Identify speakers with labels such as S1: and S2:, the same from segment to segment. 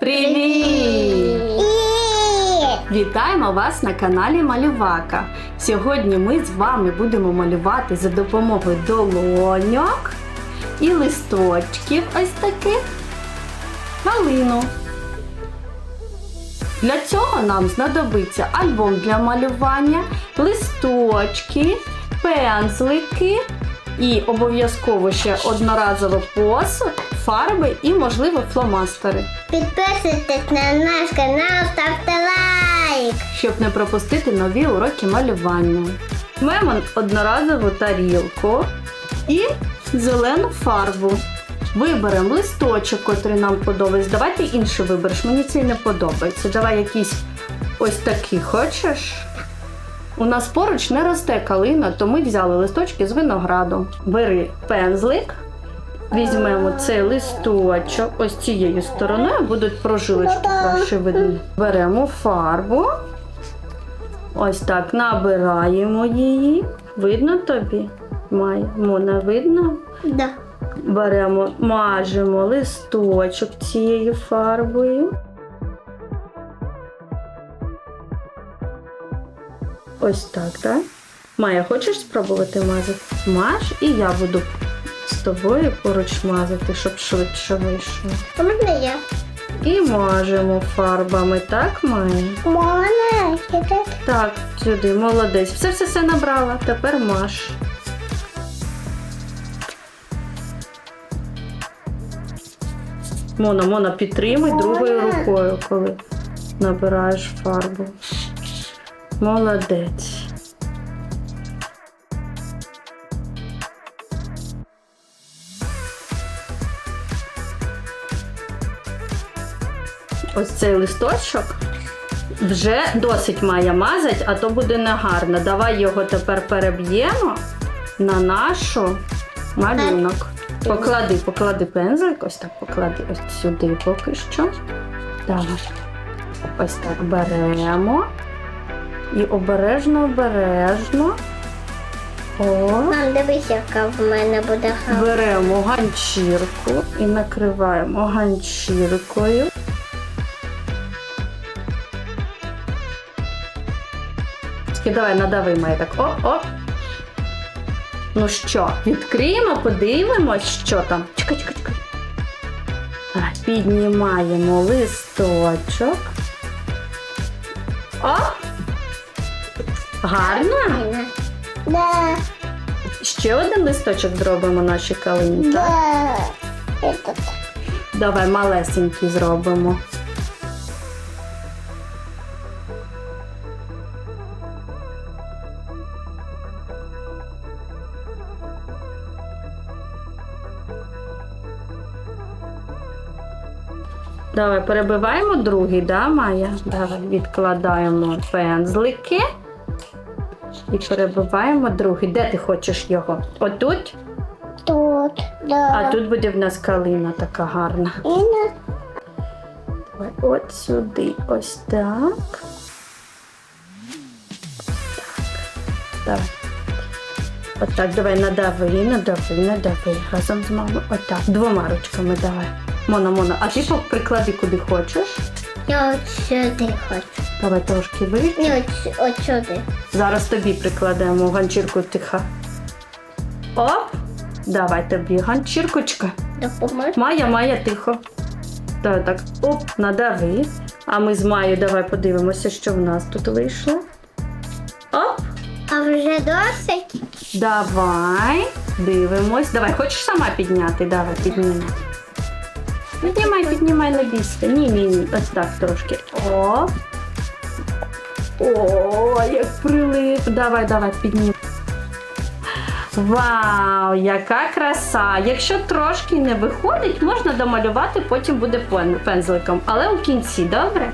S1: Привіт! Вітаємо вас на каналі Малювака. Сьогодні ми з вами будемо малювати за допомогою долоньок і листочків ось таких малину. Для цього нам знадобиться альбом для малювання, листочки, пензлики і обов'язково ще одноразово посуд, фарби і, можливо, фломастери.
S2: підписуйтесь на наш канал, ставте лайк.
S1: щоб не пропустити нові уроки малювання. Маємо одноразову тарілку і зелену фарбу. Виберемо листочок, котрий нам подобається. Давай ти інший вибереш, мені цей не подобається. Давай якийсь ось такий хочеш. У нас поруч не росте калина, то ми взяли листочки з винограду. Бери пензлик, візьмемо цей листочок, ось цією стороною будуть прожилочки краще видно. Беремо фарбу. Ось так набираємо її. Видно тобі? Мона, видно?
S2: Да.
S1: Беремо, мажемо листочок цією фарбою. Ось так, так? Майя, хочеш спробувати мазати? Маж, і я буду тобою поруч мазати, щоб швидше вийшло.
S2: А можна я?
S1: І мажемо фарбами, так, Майя?
S2: Можна? Кидати?
S1: Так, сюди, молодець. Все, все, все набрала. Тепер маш. Мона, Мона, підтримуй другою рукою, коли набираєш фарбу. Молодець. Ось цей листочок вже досить має мазать, а то буде негарно. Давай його тепер переб'ємо на нашу малюнок. Поклади, поклади пензлик, ось так поклади ось сюди поки що. Давай. Ось так беремо. І обережно, обережно. О,
S2: Мам, дивись, яка в мене буде гарна.
S1: беремо ганчірку і накриваємо ганчіркою. Тільки давай надави має так. Оп. Ну що, відкриємо, подивимось, що там. Чекай, чекай, чекай. Піднімаємо листочок. Оп! Гарно?
S2: Да.
S1: Ще один листочок зробимо нашій калині. так?
S2: Да. Этот.
S1: Давай малесенький зробимо. Давай перебиваємо другий, да, Майя? Давай відкладаємо пензлики і перебиваємо другий. Де ти хочеш його? Отут?
S2: Тут. Да.
S1: А тут буде в нас калина така гарна.
S2: І на
S1: Давай от сюди, ось так. Так. Давай. Отак, давай надави, надави, надави. Разом з мамою. Отак. Двома ручками давай. Мона, Мона, а ти приклади куди хочеш.
S2: я от сюди хочу.
S1: Давай трошки вище.
S2: Ні, от, от сюди.
S1: Зараз тобі прикладемо ганчірку тихо. Оп! Давай тобі ганчіркочка.
S2: Допоможе.
S1: Майя, Майя, тихо. Так, так. Оп, надави. А ми з Майєю давай подивимося, що в нас тут вийшло. Оп,
S2: А вже досить?
S1: давай. Дивимось. Давай, хочеш сама підняти? Давай, піднімай. Піднімай, піднімай, не бійся. Ні, ні, ні. Ось так трошки. Оп. О, як прилип. Давай, давай, піднімай. Вау, яка краса! Якщо трошки не виходить, можна домалювати, потім буде пензликом. Але у кінці, добре?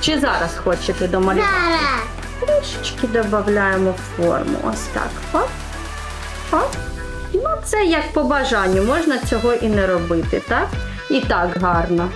S1: Чи зараз хочете домалювати?
S2: Зараз.
S1: Трішечки додаємо форму. Ось так. Оп. Оп. Ну, це як по бажанню, можна цього і не робити, так? І так гарно.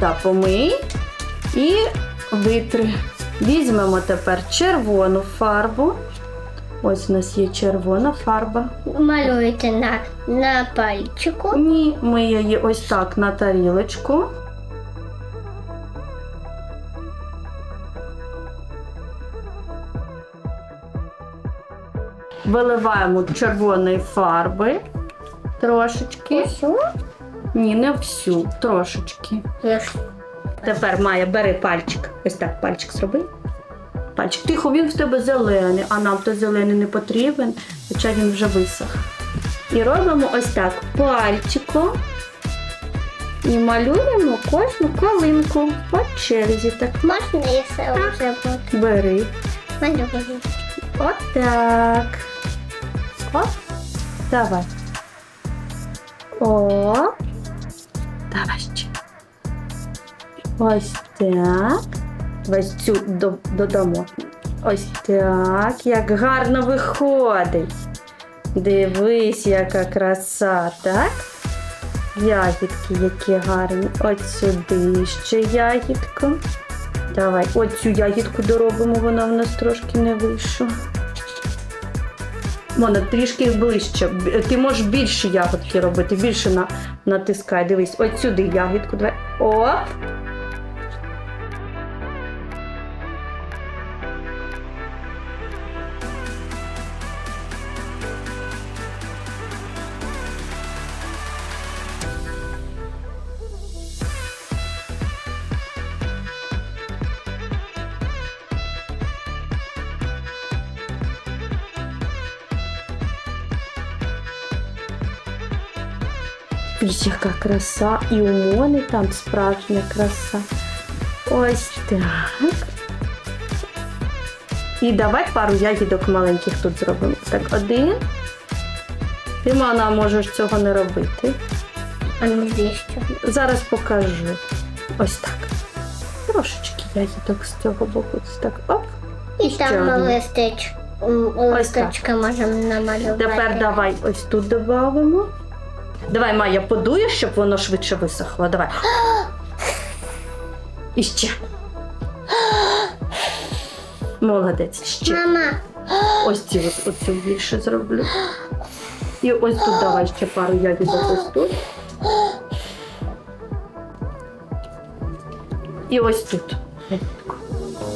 S1: Да, помий і витри. Візьмемо тепер червону фарбу. Ось у нас є червона фарба.
S2: Малюєте на, на пальчику.
S1: Ні, ми її ось так на тарілочку. Виливаємо червоної фарби трошечки.
S2: Усю?
S1: Ні, не всю, трошечки.
S2: Я ж
S1: Тепер Майя, бери пальчик. Ось так пальчик зроби. Пальчик. Тихо, він в тебе зелений, а нам то зелений не потрібен, хоча він вже висох. І робимо ось так пальчиком. І малюємо кожну калинку по черзі. Так
S2: можна і все вже буде.
S1: бери.
S2: Малюю.
S1: Отак. Оп. Давай. О. Давай. Ось так. Ось цю до- додамо. Ось так. Як гарно виходить. Дивись, яка краса, так? Ягідки, які гарні. От сюди ще ягідку. Давай, от цю ягідку доробимо, вона в нас трошки не вийшла. Мона, трішки ближче. Ти можеш більше ягодки робити, більше на, натискай. Дивись, от сюди ягідку. Давай. Оп. Дивись, яка краса. І у Мони там справжня краса. Ось так. І давай пару ягідок маленьких тут зробимо. Так, один. Ти, Мона, можеш цього не робити.
S2: А навіщо?
S1: Зараз покажу. Ось так. Трошечки ягідок з цього боку. Ось так. Оп.
S2: І
S1: ще
S2: там
S1: одну.
S2: листочка можемо намалювати.
S1: Тепер давай ось тут додамо. Давай, Майя, подуєш, щоб воно швидше висохло. Давай. І ще. Молодець. Ще.
S2: Мама,
S1: Ось ці ось оцю більше зроблю. І ось тут давай ще пару ягідок ось тут. І ось тут.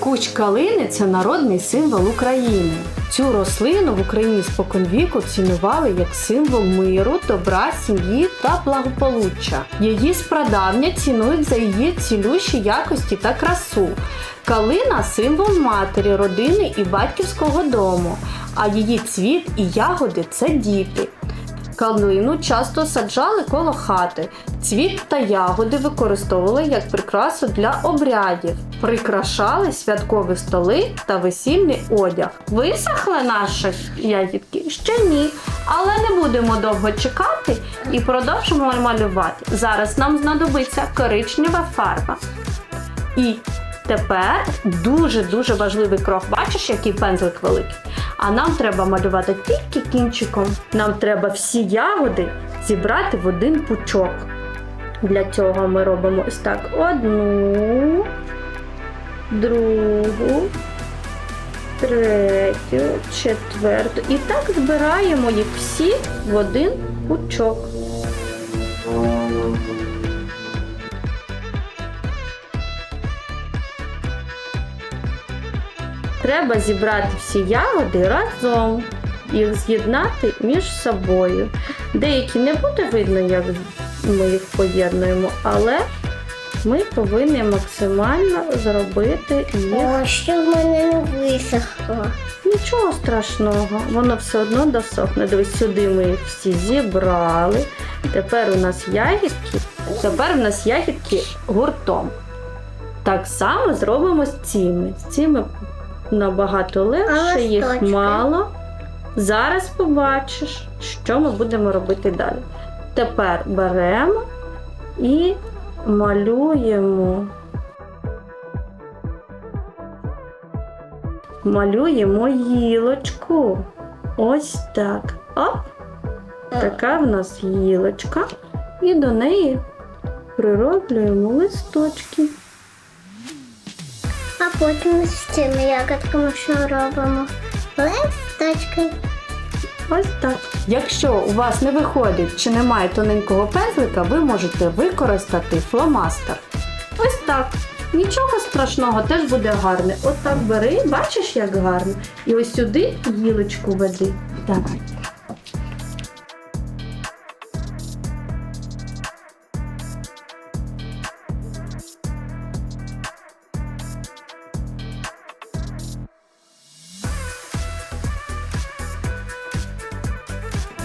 S1: Куч калини це народний символ України. Цю рослину в Україні споконвіку цінували як символ миру, добра, сім'ї та благополуччя. Її спрадавня цінують за її цілющі якості та красу. Калина символ матері, родини і батьківського дому, а її цвіт і ягоди це діти. Калину часто саджали коло хати. Цвіт та ягоди використовували як прикрасу для обрядів, прикрашали святкові столи та весільний одяг. Висохли наші ягідки? Ще ні. Але не будемо довго чекати і продовжимо малювати. Зараз нам знадобиться коричнева фарба. І тепер дуже-дуже важливий крок. Бачиш, який пензлик великий? А нам треба малювати тільки кінчиком. Нам треба всі ягоди зібрати в один пучок. Для цього ми робимо ось так: одну, другу, третю, четверту. І так збираємо їх всі в один пучок. Треба зібрати всі ягоди разом, їх з'єднати між собою. Деякі не буде видно, як ми їх поєднуємо, але ми повинні максимально зробити їх.
S2: о, що в мене не висохло.
S1: Нічого страшного, воно все одно досохне. Дивись, сюди ми їх всі зібрали. Тепер у нас ягідки. Тепер у нас ягідки гуртом. Так само зробимо з цими. З цими набагато легше, їх мало. Зараз побачиш, що ми будемо робити далі. Тепер беремо і малюємо. Малюємо гілочку. Ось так. Оп! Така в нас гілочка. І до неї прироблюємо листочки.
S2: А потім з цими ягодками що робимо? Листочки.
S1: Ось так. Якщо у вас не виходить чи немає тоненького пензлика, ви можете використати фломастер. Ось так. Нічого страшного, теж буде гарне. От так бери, бачиш, як гарно. І ось сюди гілочку веди. Давай.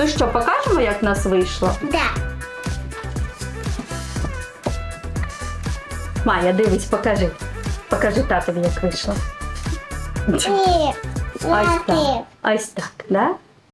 S1: Ну що, покажемо, як в нас вийшло?
S2: Да.
S1: Майя, дивись, покажи. Покажи татові, як вийшло.
S2: Ні.
S1: Ось так. Ось так, да?